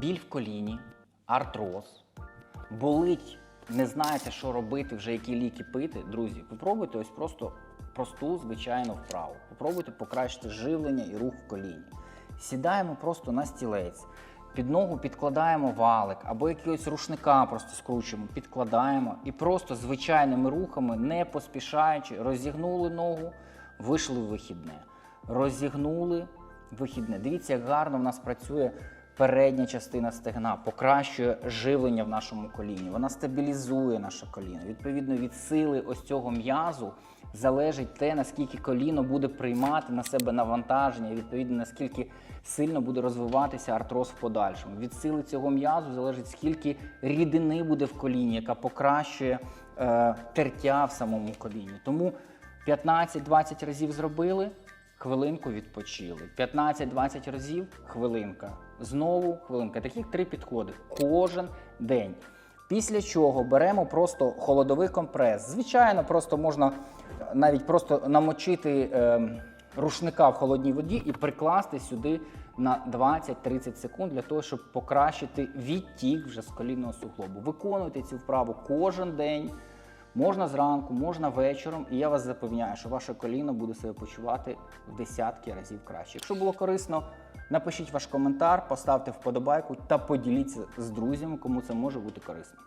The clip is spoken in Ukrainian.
біль в коліні, артроз, болить, не знаєте, що робити, вже які ліки пити, друзі, попробуйте ось просто просту, звичайну вправу. Попробуйте покращити живлення і рух в коліні. Сідаємо просто на стілець. Під ногу підкладаємо валик або якогось рушника просто скручуємо, підкладаємо і просто звичайними рухами, не поспішаючи, розігнули ногу, вийшли в вихідне. Розігнули вихідне. Дивіться, як гарно в нас працює передня частина стегна, покращує живлення в нашому коліні. Вона стабілізує наше коліно. Відповідно, від сили ось цього м'язу залежить те, наскільки коліно буде приймати на себе навантаження, відповідно наскільки сильно буде розвиватися артроз в подальшому. Від сили цього м'язу залежить скільки рідини буде в коліні, яка покращує е, тертя в самому коліні. Тому 15-20 разів зробили. Хвилинку відпочили. 15-20 разів хвилинка. Знову хвилинка. Таких три підходи кожен день. Після чого беремо просто холодовий компрес. Звичайно, просто можна е, навіть просто намочити е, рушника в холодній воді і прикласти сюди на 20-30 секунд для того, щоб покращити відтік вже з колінного суглобу. Виконуйте цю вправу кожен день. Можна зранку, можна вечором, і я вас запевняю, що ваше коліно буде себе почувати в десятки разів краще. Якщо було корисно, напишіть ваш коментар, поставте вподобайку та поділіться з друзями, кому це може бути корисно.